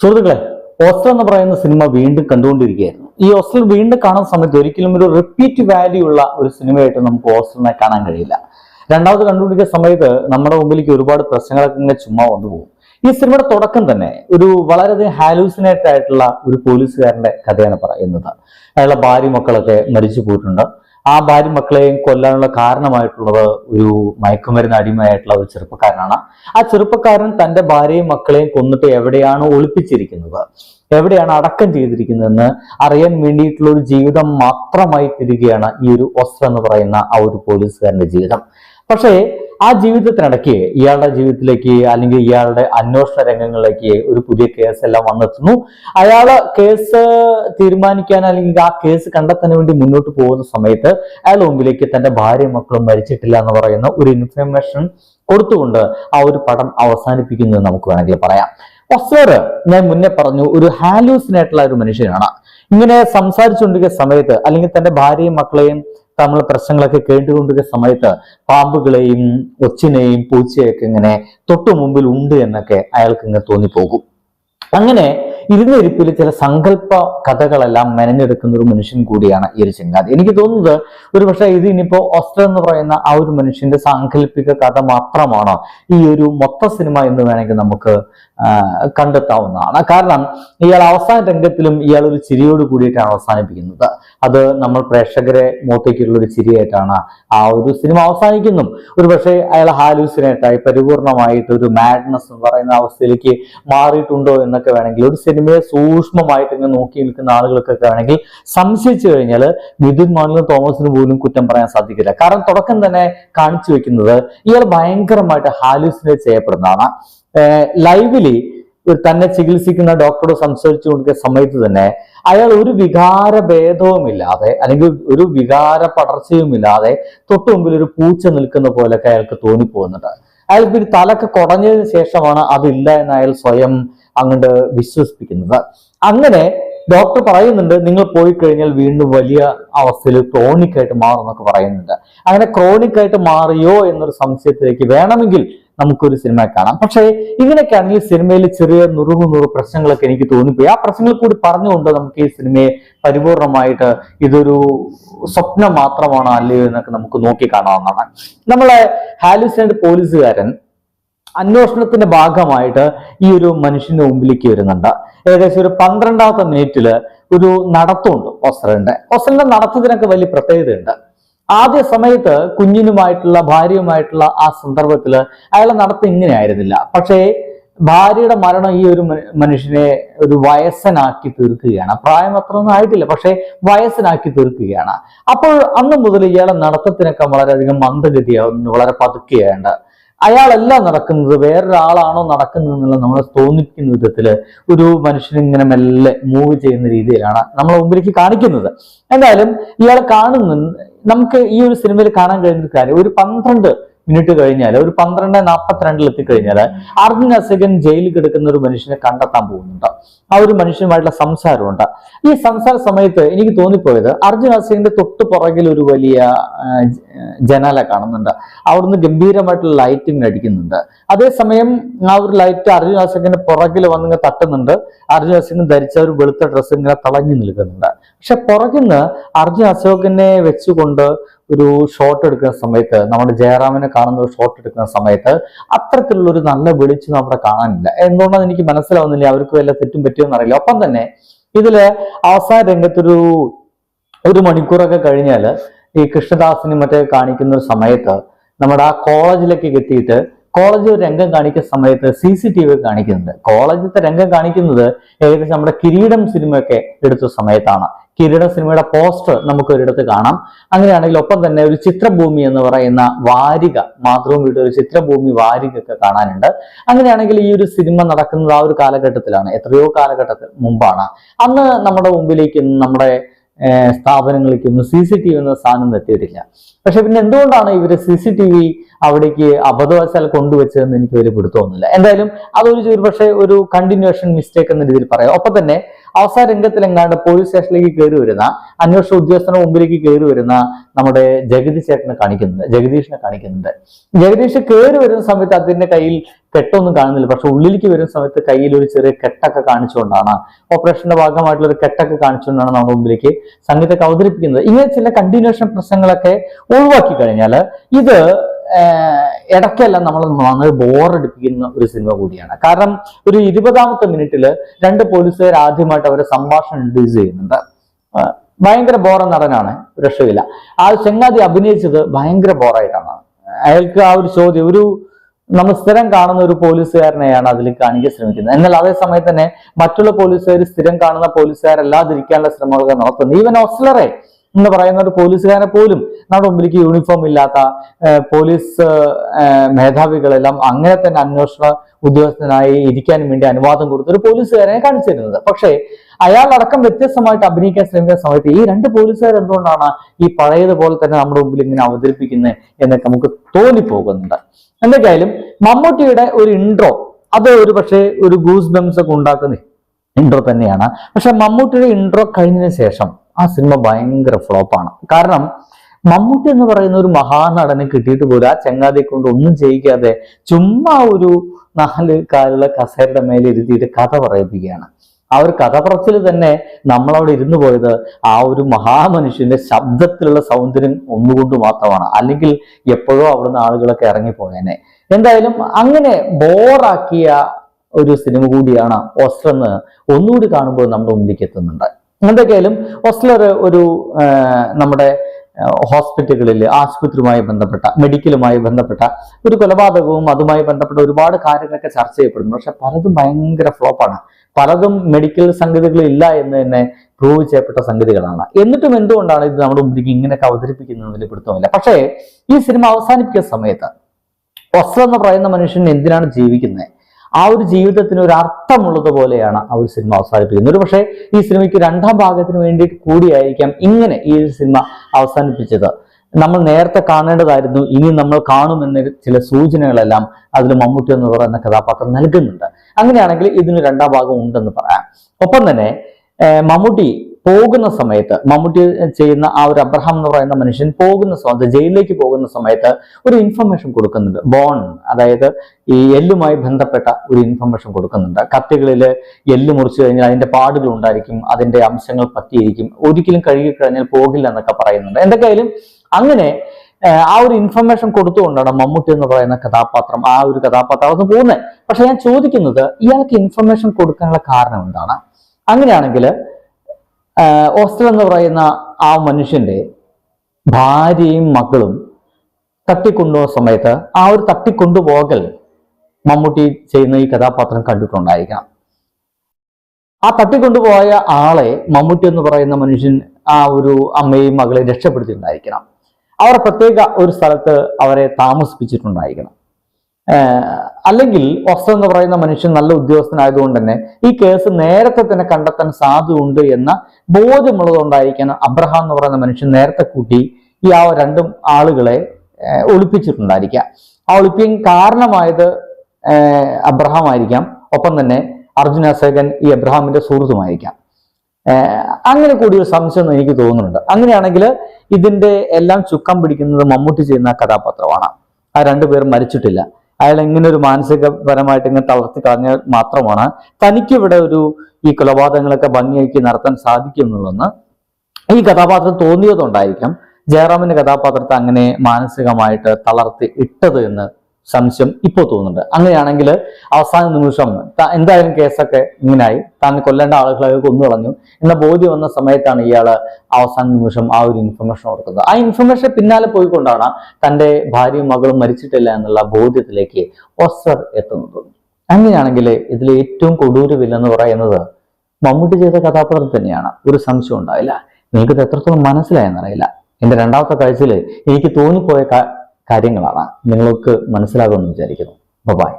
സുഹൃത്തുക്കളെ ഓസ്റ്റർ എന്ന് പറയുന്ന സിനിമ വീണ്ടും കണ്ടുകൊണ്ടിരിക്കുകയായിരുന്നു. ഈ ഓസ്റ്റർ വീണ്ടും കാണുന്ന സമയത്ത് ഒരിക്കലും ഒരു റിപ്പീറ്റ് വാല്യൂ ഉള്ള ഒരു സിനിമയായിട്ട് നമുക്ക് ഓസ്റ്ററിനെ കാണാൻ കഴിയില്ല. രണ്ടാമത് കണ്ടുപിടിക്കുന്ന സമയത്ത് നമ്മുടെ മുമ്പിലേക്ക് ഒരുപാട് പ്രശ്നങ്ങളൊക്കെ ഇങ്ങനെ ചുമ്മാ വന്നു പോകും. ഈ സിനിമയുടെ തുടക്കം തന്നെ ഒരു വളരെയധികം ഹാലൂസിനേറ്റ് ആയിട്ടുള്ള ഒരു പോലീസുകാരന്റെ കഥയാണ് പറയുന്നത്. അയാളുടെ ഭാര്യ മക്കളൊക്കെ മരിച്ചു പോയിട്ടുണ്ട്. ആ ഭാര്യ മക്കളെയും കൊല്ലാനുള്ള കാരണമായിട്ടുള്ളത് ഒരു മയക്കുമരുന്ന് അടിമയായിട്ടുള്ള ഒരു ചെറുപ്പക്കാരനാണ്. ആ ചെറുപ്പക്കാരൻ തന്റെ ഭാര്യയും മക്കളെയും കൊന്നിട്ട് എവിടെയാണ് ഒളിപ്പിച്ചിരിക്കുന്നത്? എവിടെയാണ് അടക്കം ചെയ്തിരിക്കുന്നതെന്ന് അറിയാൻ വേണ്ടിയിട്ടുള്ള ഒരു ജീവിതം മാത്രമായി തിരികെയാണ് ഈ ഒരു ഒസ്ര എന്ന് പറയുന്ന ആ ഒരു പോലീസുകാരന്റെ ജീവിതം. പക്ഷേ ആ ജീവിതത്തിനിടയ്ക്ക് ഇയാളുടെ ജീവിതത്തിലേക്ക് അല്ലെങ്കിൽ ഇയാളുടെ അന്വേഷണ രംഗങ്ങളിലേക്ക് ഒരു പുതിയ കേസ് എല്ലാം വന്നെത്തുന്നു. അയാൾ കേസ് തീരുമാനിക്കാൻ അല്ലെങ്കിൽ ആ കേസ് കണ്ടെത്താൻ വേണ്ടി മുന്നോട്ട് പോകുന്ന സമയത്ത് അയാൾ മുമ്പിലേക്ക് തന്റെ ഭാര്യ മക്കളും മരിച്ചിട്ടില്ല എന്ന് പറയുന്ന ഒരു ഇൻഫർമേഷൻ കൊടുത്തുകൊണ്ട് ആ ഒരു പടം അവസാനിപ്പിക്കുന്നത് നമുക്ക് വേണമെങ്കിൽ പറയാം. ഒസ്ലർ ഞാൻ മുന്നേ പറഞ്ഞു ഒരു ഹാലൂസിനായിട്ടുള്ള ഒരു മനുഷ്യനാണ്. ഇങ്ങനെ സംസാരിച്ചുകൊണ്ടിരിക്കുന്ന സമയത്ത് അല്ലെങ്കിൽ തന്റെ ഭാര്യയും മക്കളെയും തമ്മിൽ പ്രശ്നങ്ങളൊക്കെ കേട്ടുകൊണ്ടിരിക്കുന്ന സമയത്ത് പാമ്പുകളെയും ഒച്ചിനെയും പൂച്ചയൊക്കെ ഇങ്ങനെ തൊട്ടു മുമ്പിൽ ഉണ്ട് എന്നൊക്കെ അയാൾക്ക് ഇങ്ങനെ തോന്നിപ്പോകും. അങ്ങനെ ഇരുന്നിരിപ്പിൽ ചില സങ്കല്പ കഥകളെല്ലാം മെനഞ്ഞെടുക്കുന്ന ഒരു മനുഷ്യൻ കൂടിയാണ് ഈ ഒരു ചിങ്ങാതി. എനിക്ക് തോന്നുന്നത് ഒരു പക്ഷേ ഇത് ഇനിയിപ്പോ ഓസ്റ്റർ എന്ന് പറയുന്ന ആ ഒരു മനുഷ്യന്റെ സാങ്കല്പിക കഥ മാത്രമാണോ ഈ ഒരു മൊത്ത സിനിമ എന്ന് വേണമെങ്കിൽ നമുക്ക് കണ്ടെത്താവുന്നതാണ്. കാരണം ഇയാൾ അവസാന രംഗത്തിലും ഇയാൾ ഒരു ചിരിയോട് കൂടിയിട്ടാണ് അവസാനിപ്പിക്കുന്നത്. അത് നമ്മൾ പ്രേക്ഷകരെ മുഖത്തേക്കുള്ള ഒരു ചിരിയായിട്ടാണ് ആ ഒരു സിനിമ അവസാനിക്കുന്നു. ഒരു പക്ഷേ അയാൾ ഹാലൂസിനേറ്റായി പരിപൂർണമായിട്ട് ഒരു മാഡ്നസ് എന്ന് പറയുന്ന അവസ്ഥയിലേക്ക് മാറിയിട്ടുണ്ടോ എന്നൊക്കെ വേണമെങ്കിൽ ഒരു സിനിമയെ സൂക്ഷ്മമായിട്ട് ഇങ്ങനെ നോക്കി നിൽക്കുന്ന ആളുകൾക്കൊക്കെ വേണമെങ്കിൽ സംശയിച്ചു കഴിഞ്ഞാൽ നിതിൻ മാണിലും തോമസിന് പോലും കുറ്റം പറയാൻ സാധിക്കില്ല. കാരണം തുടക്കം തന്നെ കാണിച്ചു വെക്കുന്നത് ഇയാൾ ഭയങ്കരമായിട്ട് ഹാലൂസിനേറ്റ് ചെയ്യപ്പെടുന്നതാണ്. ലൈവിൽ തന്നെ ചികിത്സിക്കുന്ന ഡോക്ടറോട് സംസാരിച്ചു കൊടുക്കുന്ന സമയത്ത് തന്നെ അയാൾ ഒരു വികാര ഭേദവുമില്ലാതെ അല്ലെങ്കിൽ ഒരു വികാര പടർച്ചയുമില്ലാതെ തൊട്ടു മുമ്പിൽ ഒരു പൂച്ച നിൽക്കുന്ന പോലെയൊക്കെ അയാൾക്ക് തോന്നിപ്പോകുന്നുണ്ട്. അയാൾക്ക് ഒരു തലക്ക് കുടഞ്ഞതിന് ശേഷമാണ് അതില്ല എന്ന് അയാൾ സ്വയം അങ്ങോട്ട് വിശ്വസിപ്പിക്കുന്നത്. അങ്ങനെ ഡോക്ടർ പറയുന്നുണ്ട് നിങ്ങൾ പോയി കഴിഞ്ഞാൽ വീണ്ടും വലിയ അവസ്ഥയിൽ ക്രോണിക് ആയിട്ട് മാറും എന്നൊക്കെ പറയുന്നുണ്ട്. അങ്ങനെ ക്രോണിക് ആയിട്ട് മാറിയോ എന്നൊരു സംശയത്തിലേക്ക് വേണമെങ്കിൽ നമുക്കൊരു സിനിമ കാണാം. പക്ഷേ ഇങ്ങനെയൊക്കെയാണെങ്കിൽ സിനിമയിൽ ചെറിയ നുറുങ്ങു നുറു പ്രശ്നങ്ങളൊക്കെ എനിക്ക് തോന്നിപ്പോയി. ആ പ്രശ്നങ്ങൾ കൂടി പറഞ്ഞുകൊണ്ട് നമുക്ക് ഈ സിനിമയെ പരിപൂർണമായിട്ട് ഇതൊരു സ്വപ്നം മാത്രമാണോ അല്ലയോ എന്നൊക്കെ നമുക്ക് നോക്കി കാണാവുന്നതാണ്. നമ്മളെ ഹാലുസിനേറ്റ് പോലീസുകാരൻ അന്വേഷണത്തിന്റെ ഭാഗമായിട്ട് ഈ ഒരു മനുഷ്യന്റെ മുമ്പിലേക്ക് വരുന്നുണ്ട്. ഏകദേശം ഒരു പന്ത്രണ്ടാമത്തെ മിനിറ്റിൽ ഒരു നടത്തമുണ്ട്. ഒസ്രന്റെ ഒസ്രന്റെ നടത്തത്തിനൊക്കെ വലിയ പ്രത്യേകതയുണ്ട്. ആദ്യ സമയത്ത് കുഞ്ഞിനുമായിട്ടുള്ള ഭാര്യയുമായിട്ടുള്ള ആ സന്ദർഭത്തിൽ അയാളെ നടത്തം ഇങ്ങനെ ആയിരുന്നില്ല പക്ഷേ ഭാര്യയുടെ മരണം ഈ ഒരു മനുഷ്യനെ ഒരു വയസ്സനാക്കി തീർക്കുകയാണ്. പ്രായം അത്ര ഒന്നും ആയിട്ടില്ല പക്ഷേ വയസ്സനാക്കി തീർക്കുകയാണ്. അപ്പോൾ അന്ന് മുതൽ ഇയാളെ നടത്തത്തിനൊക്കെ വളരെയധികം മന്ദഗതിയാവുന്നു വളരെ പതുക്കെയുണ്ട് അയാളല്ല നടക്കുന്നത് വേറൊരാളാണോ നടക്കുന്നത് എന്നുള്ളത് നമ്മളെ തോന്നിക്കുന്ന വിധത്തിൽ ഒരു മനുഷ്യനിങ്ങനെ മെല്ലെ മൂവ് ചെയ്യുന്ന രീതിയിലാണ് നമ്മളെ മുമ്പിലേക്ക് കാണിക്കുന്നത്. എന്തായാലും ഇയാൾ കാണുന്ന നമുക്ക് ഈ ഒരു സിനിമയിൽ കാണാൻ കഴിയുന്ന കാര്യം. ഒരു പന്ത്രണ്ട് മിനിറ്റ് കഴിഞ്ഞാൽ ഒരു പന്ത്രണ്ട് നാൽപ്പത്തിരണ്ടിൽ എത്തിക്കഴിഞ്ഞാൽ അർജുൻ അസുഖൻ ജയിലിൽ കിടക്കുന്ന ഒരു മനുഷ്യനെ കണ്ടെത്താൻ പോകുന്നുണ്ട്. ആ ഒരു മനുഷ്യനുമായിട്ടുള്ള സംസാരമുണ്ട്. ഈ സംസാര സമയത്ത് എനിക്ക് തോന്നിപ്പോയത് അർജുൻ അസുഖന്റെ തൊട്ട് പുറകിൽ ഒരു വലിയ ജനാല കാണുന്നുണ്ട്. അവിടുന്ന് ഗംഭീരമായിട്ടുള്ള ലൈറ്റിംഗ് അടിക്കുന്നുണ്ട്. അതേസമയം ആ ഒരു ലൈറ്റ് അർജുൻ അസുഖന്റെ പുറകിൽ വന്നിങ്ങനെ തട്ടുന്നുണ്ട്. അർജുൻ അസഗൻ ധരിച്ച ഒരു വെളുത്ത ഡ്രസ്സ് ഇങ്ങനെ തളഞ്ഞു നിൽക്കുന്നുണ്ട്. പക്ഷെ പുറകിൽ നിന്ന് അർജുൻ അശോകനെ വെച്ചുകൊണ്ട് ഒരു ഷോട്ട് എടുക്കുന്ന സമയത്ത് നമ്മുടെ ജയറാമിനെ കാണുന്ന ഒരു ഷോട്ട് എടുക്കുന്ന സമയത്ത് അത്തരത്തിലുള്ള ഒരു നല്ല വെളിച്ചം അവിടെ കാണാനില്ല. എന്തുകൊണ്ടാണ് എനിക്ക് മനസ്സിലാവുന്നില്ല അവർക്ക് വല്ല തെറ്റും പറ്റിയോന്ന് അറിയില്ല ഒപ്പം തന്നെ ഇതിൽ അവസാന രംഗത്തൊരു ഒരു മണിക്കൂറൊക്കെ കഴിഞ്ഞാൽ ഈ കൃഷ്ണദാസിനെ മറ്റേ കാണിക്കുന്ന ഒരു സമയത്ത് നമ്മുടെ ആ കോളേജിലേക്ക് എത്തിയിട്ട് കോളേജ് ഒരു രംഗം കാണിക്കുന്ന സമയത്ത് സി സി ടി വി കാണിക്കുന്നുണ്ട്. കോളേജിലത്തെ രംഗം കാണിക്കുന്നത് ഏകദേശം നമ്മുടെ കിരീടം സിനിമയൊക്കെ എടുത്ത സമയത്താണ്. കിരീടം സിനിമയുടെ പോസ്റ്റർ നമുക്ക് ഒരിടത്ത് കാണാം. അങ്ങനെയാണെങ്കിൽ ഒപ്പം തന്നെ ഒരു ചിത്രഭൂമി എന്ന് പറയുന്ന വാരിക മാതൃഭൂമിയുടെ ഒരു ചിത്രഭൂമി വാരികയൊക്കെ കാണാനുണ്ട്. അങ്ങനെയാണെങ്കിൽ ഈ ഒരു സിനിമ നടക്കുന്നത് ആ ഒരു കാലഘട്ടത്തിലാണ്. എത്രയോ കാലഘട്ടത്തിൽ മുമ്പാണ്. അന്ന് നമ്മുടെ മുമ്പിലേക്ക് നമ്മുടെ സ്ഥാപനങ്ങളിലേക്കൊന്നും സി സി ടി വി എന്ന സാധനം എത്തിയിട്ടില്ല. പക്ഷെ പിന്നെ എന്തുകൊണ്ടാണ് ഇവർ സി സി ടി വി അവിടേക്ക് അബദ്ധവശാൽ കൊണ്ടുവച്ചതെന്ന് എനിക്ക് ഒരു പിടുത്തമൊന്നുമില്ല. എന്തായാലും അതൊരു പക്ഷേ ഒരു കണ്ടിന്യൂഷൻ മിസ്റ്റേക്ക് എന്ന രീതിയിൽ പറയാം. ഒപ്പം തന്നെ അവസാന രംഗത്തിലെങ്ങാണ്ട് പോലീസ് സ്റ്റേഷനിലേക്ക് കയറി വരുന്ന അന്വേഷണ ഉദ്യോഗസ്ഥരുടെ മുമ്പിലേക്ക് കയറി വരുന്ന നമ്മുടെ ജഗദീഷ് ചേട്ടനെ കാണിക്കുന്നുണ്ട്. ജഗദീഷിനെ കാണിക്കുന്നുണ്ട്. ജഗദീഷ് കയറി വരുന്ന സമയത്ത് അതിന്റെ കയ്യിൽ കെട്ടൊന്നും കാണുന്നില്ല. പക്ഷെ ഉള്ളിലേക്ക് വരുന്ന സമയത്ത് കയ്യിൽ ഒരു ചെറിയ കെട്ടൊക്കെ കാണിച്ചുകൊണ്ടാണ്. ഓപ്പറേഷന്റെ ഭാഗമായിട്ടുള്ള ഒരു കെട്ടൊക്കെ കാണിച്ചുകൊണ്ടാണ് നമ്മുടെ മുമ്പിലേക്ക് സംഗീതത്തെ അവതരിപ്പിക്കുന്നത്. ഇങ്ങനെ ചില കണ്ടിന്യൂഷൻ പ്രശ്നങ്ങളൊക്കെ ഒഴിവാക്കി കഴിഞ്ഞാൽ ഇത് ഇടയ്ക്കെല്ലാം നമ്മൾ നന്നായി ബോറടിപ്പിക്കുന്ന ഒരു സിനിമ കൂടിയാണ്. കാരണം ഒരു ഇരുപതാമത്തെ മിനിറ്റിൽ രണ്ട് പോലീസുകാർ ആദ്യമായിട്ട് അവരെ സംഭാഷണം ഇൻട്രൊഡ്യൂസ് ചെയ്യുന്നുണ്ട്. ഭയങ്കര ബോറ നടനാണ് രക്ഷയില്ല. ആ ചെങ്ങാതി അഭിനയിച്ചത് ഭയങ്കര ബോറായിട്ടാണ്. അയാൾക്ക് ആ ഒരു ചോദ്യം ഒരു നമ്മൾ സ്ഥിരം കാണുന്ന ഒരു പോലീസുകാരനെയാണ് അതിൽ കാണിക്കാൻ ശ്രമിക്കുന്നത്. എന്നാൽ അതേ സമയത്ത് തന്നെ മറ്റുള്ള പോലീസുകാർ സ്ഥിരം കാണുന്ന പോലീസുകാരല്ലാതിരിക്കാനുള്ള ശ്രമങ്ങളൊക്കെ നടത്തുന്നു. ഈവൻ ഓസ്ലറെ എന്ന് പറയുന്ന ഒരു പോലീസുകാരെ പോലും നമ്മുടെ മുമ്പിലേക്ക് യൂണിഫോം ഇല്ലാത്ത പോലീസ് മേധാവികളെല്ലാം അങ്ങനെ തന്നെ അന്വേഷണ ഉദ്യോഗസ്ഥനായി ഇരിക്കാൻ വേണ്ടി അനുവാദം കൊടുത്ത ഒരു പോലീസുകാരനെ കാണിച്ചു തരുന്നത്. പക്ഷേ അയാളടക്കം വ്യത്യസ്തമായിട്ട് അഭിനയിക്കാൻ ശ്രമിക്കുന്ന സമയത്ത് ഈ രണ്ട് പോലീസുകാർ എന്തുകൊണ്ടാണ് ഈ പഴയതുപോലെ തന്നെ നമ്മുടെ മുമ്പിൽ ഇങ്ങനെ അവതരിപ്പിക്കുന്നത് എന്നൊക്കെ നമുക്ക് തോന്നിപ്പോകുന്നുണ്ട്. എന്തൊക്കെയായാലും മമ്മൂട്ടിയുടെ ഒരു ഇൻട്രോ അത് ഒരു പക്ഷേ ഒരു ഗൂസ് ബംസ് ഒക്കെ ഉണ്ടാക്കുന്ന ഇൻട്രോ തന്നെയാണ്. പക്ഷെ മമ്മൂട്ടിയുടെ ഇൻട്രോ കഴിഞ്ഞതിന് ശേഷം ആ സിനിമ ഭയങ്കര ഫ്ലോപ്പാണ് കാരണം മമ്മൂട്ടി എന്ന് പറയുന്ന ഒരു മഹാനടനെ കിട്ടിയിട്ട് പോലും ആ ചങ്ങാതി കൊണ്ട് ഒന്നും ചെയ്യിക്കാതെ ചുമ്മാ ഒരു നാല് കാലുള്ള കസേരയുടെ മേലെ ഇരുത്തിയിട്ട് കഥ പറയിപ്പിക്കുകയാണ്. ആ ഒരു കഥ പറച്ചിൽ തന്നെ നമ്മളവിടെ ഇരുന്നു പോയത് ആ ഒരു മഹാമനുഷ്യന്റെ ശബ്ദത്തിലുള്ള സൗന്ദര്യം ഒന്നുകൊണ്ട് മാത്രമാണ്. അല്ലെങ്കിൽ എപ്പോഴോ അവിടുന്ന് ആളുകളൊക്കെ ഇറങ്ങിപ്പോയേനെ. എന്തായാലും അങ്ങനെ ബോറാക്കിയ ഒരു സിനിമ കൂടിയാണ് ഓസ്റ്റർ എന്ന് ഒന്നുകൂടി കാണുമ്പോൾ നമ്മുടെ മുന്നിലേക്ക് എത്തുന്നുണ്ട്. എന്തൊക്കെയായാലും ഓസ്ലർ ഒരു നമ്മുടെ ഹോസ്പിറ്റലുകളിൽ ആശുപത്രിയുമായി ബന്ധപ്പെട്ട മെഡിക്കലുമായി ബന്ധപ്പെട്ട ഒരു കൊലപാതകവും അതുമായി ബന്ധപ്പെട്ട ഒരുപാട് കാര്യങ്ങളൊക്കെ ചർച്ച ചെയ്യപ്പെടുന്നു പക്ഷെ പലതും ഭയങ്കര ഫ്ലോപ്പാണ്. പലതും മെഡിക്കൽ സംഗതികൾ ഇല്ല എന്ന് തന്നെ പ്രൂവ് ചെയ്യപ്പെട്ട സംഗതികളാണ്. എന്നിട്ടും എന്തുകൊണ്ടാണ് ഇത് നമ്മുടെ മുമ്പിലേക്ക് ഇങ്ങനെയൊക്കെ അവതരിപ്പിക്കുന്നതിൽ പിടുത്തമില്ല? പക്ഷേ ഈ സിനിമ അവസാനിപ്പിക്കുന്ന സമയത്ത് ഒസ്ലെന്ന് പറയുന്ന മനുഷ്യൻ എന്തിനാണ് ജീവിക്കുന്നത് ആ ഒരു ജീവിതത്തിന് ഒരു അർത്ഥമുള്ളതുപോലെയാണ് ആ ഒരു സിനിമ അവസാനിപ്പിക്കുന്നത്. ഒരു പക്ഷേ ഈ സിനിമയ്ക്ക് രണ്ടാം ഭാഗത്തിന് വേണ്ടി കൂടിയായിരിക്കാം ഇങ്ങനെ ഈ ഒരു സിനിമ അവസാനിപ്പിച്ചത്. നമ്മൾ നേരത്തെ കാണേണ്ടതായിരുന്നു ഇനി നമ്മൾ കാണുമെന്ന ചില സൂചനകളെല്ലാം അതിൽ മമ്മൂട്ടി എന്ന് പറയുന്ന കഥാപാത്രം നൽകുന്നുണ്ട്. അങ്ങനെയാണെങ്കിൽ ഇതിന് രണ്ടാം ഭാഗം ഉണ്ടെന്ന് പറയാം. ഒപ്പം തന്നെ മമ്മൂട്ടി പോകുന്ന സമയത്ത് മമ്മൂട്ടി ചെയ്യുന്ന ആ ഒരു അബ്രഹാം എന്ന് പറയുന്ന മനുഷ്യൻ പോകുന്ന സമയത്ത് ജയിലിലേക്ക് പോകുന്ന സമയത്ത് ഒരു ഇൻഫർമേഷൻ കൊടുക്കുന്നുണ്ട്. ബോൺ അതായത് ഈ എല്ലുമായി ബന്ധപ്പെട്ട ഒരു ഇൻഫർമേഷൻ കൊടുക്കുന്നുണ്ട്. കത്തികളിൽ എല്ല് മുറിച്ചു കഴിഞ്ഞാൽ അതിന്റെ പാടുകൾ ഉണ്ടായിരിക്കും അതിന്റെ അംശങ്ങൾ പറ്റിയിരിക്കും. ഒരിക്കലും കഴുകി കഴിഞ്ഞാൽ പോകില്ല എന്നൊക്കെ പറയുന്നുണ്ട്. എന്തൊക്കെയായാലും അങ്ങനെ ആ ഒരു ഇൻഫർമേഷൻ കൊടുത്തുകൊണ്ടാണ് മമ്മൂട്ടി എന്ന് പറയുന്ന കഥാപാത്രം ആ ഒരു കഥാപാത്രം അത് പോകുന്നത്. പക്ഷെ ഞാൻ ചോദിക്കുന്നത് ഇയാൾക്ക് ഇൻഫർമേഷൻ കൊടുക്കാനുള്ള കാരണം എന്താണ്? അങ്ങനെയാണെങ്കിൽ ഓസ്റ്റൽ എന്ന് പറയുന്ന ആ മനുഷ്യന്റെ ഭാര്യയും മക്കളും തട്ടിക്കൊണ്ടുപോകുന്ന സമയത്ത് ആ ഒരു തട്ടിക്കൊണ്ടുപോകൽ മമ്മൂട്ടി ചെയ്യുന്ന ഈ കഥാപാത്രം കണ്ടിട്ടുണ്ടായിരിക്കാം ആ തട്ടിക്കൊണ്ടുപോയ ആളെ മമ്മൂട്ടി എന്ന് പറയുന്ന മനുഷ്യൻ ആ ഒരു അമ്മയും മകളെ രക്ഷപ്പെടുത്തിയിട്ടുണ്ടായിരിക്കണം. അവർ പ്രത്യേക ഒരു സ്ഥലത്ത് അവരെ താമസിപ്പിച്ചിട്ടുണ്ടായിരിക്കണം. അല്ലെങ്കിൽ ഒസ്ത എന്ന് പറയുന്ന മനുഷ്യൻ നല്ല ഉദ്യോഗസ്ഥനായതുകൊണ്ട് തന്നെ ഈ കേസ് നേരത്തെ തന്നെ കണ്ടെത്താൻ സാധ്യതയുണ്ട് എന്ന ബോധ്യമുള്ളതുകൊണ്ടായിരിക്കണം അബ്രഹാം എന്ന് പറയുന്ന മനുഷ്യൻ നേരത്തെ കൂട്ടി ഈ ആ രണ്ടും ആളുകളെ ഒളിപ്പിച്ചിട്ടുണ്ടായിരിക്കാം ആ ഒളിപ്പിക്കാൻ കാരണമായത് അബ്രഹാം ആയിരിക്കാം. ഒപ്പം തന്നെ അർജുന സേകൻ ഈ അബ്രഹാമിന്റെ സുഹൃത്തുമായിരിക്കാം. അങ്ങനെ കൂടി ഒരു സംശയം എനിക്ക് തോന്നുന്നുണ്ട്. അങ്ങനെയാണെങ്കിൽ ഇതിന്റെ എല്ലാം ചുക്കം പിടിക്കുന്നത് മമ്മൂട്ടി ചെയ്യുന്ന കഥാപാത്രമാണ്. ആ രണ്ടുപേരും മരിച്ചിട്ടില്ല. അയാൾ ഇങ്ങനെ ഒരു മാനസികപരമായിട്ട് ഇങ്ങനെ തളർത്തി കളഞ്ഞാൽ മാത്രമാണ് തനിക്കിവിടെ ഒരു ഈ കൊലപാതകങ്ങളൊക്കെ ഭംഗിയാക്കി നടത്താൻ സാധിക്കും എന്നുള്ളതെന്ന് ഈ കഥാപാത്രം തോന്നിയതുകൊണ്ടായിരിക്കാം ജയറാമിന്റെ കഥാപാത്രത്തെ അങ്ങനെ മാനസികമായിട്ട് തളർത്തി ഇട്ടത് എന്ന് സംശയം ഇപ്പോൾ തോന്നുന്നുണ്ട്. അങ്ങനെയാണെങ്കിൽ അവസാന നിമിഷം എന്തായാലും കേസൊക്കെ ഇങ്ങനായി. താൻ കൊല്ലേണ്ട ആളുകളെ കൊന്നു കളഞ്ഞു. എന്ന ബോധ്യം വന്ന സമയത്താണ് ഇയാൾ അവസാന നിമിഷം ആ ഒരു ഇൻഫർമേഷൻ കൊടുക്കുന്നത്. ആ ഇൻഫർമേഷൻ പിന്നാലെ പോയിക്കൊണ്ടാണ് തന്റെ ഭാര്യയും മകളും മരിച്ചിട്ടില്ല എന്നുള്ള ബോധ്യത്തിലേക്ക് ഒസർ എത്തുന്നത്. അങ്ങനെയാണെങ്കിൽ ഇതിൽ ഏറ്റവും കൊടൂര വില്ലെന്ന് പറയുന്നത് മമ്മൂട്ടി ചെയ്ത കഥാപാത്രം തന്നെയാണ്. ഒരു സംശയം ഉണ്ടായില്ല. നിങ്ങൾക്കിത് എത്രത്തോളം മനസ്സിലായെന്നറിയില്ല എന്റെ രണ്ടാമത്തെ കാഴ്ചയിൽ എനിക്ക് തോന്നിപ്പോയ കാര്യങ്ങളാണ്. നിങ്ങൾക്ക് മനസ്സിലാകുമെന്ന് വിചാരിക്കുന്നു. ബൈ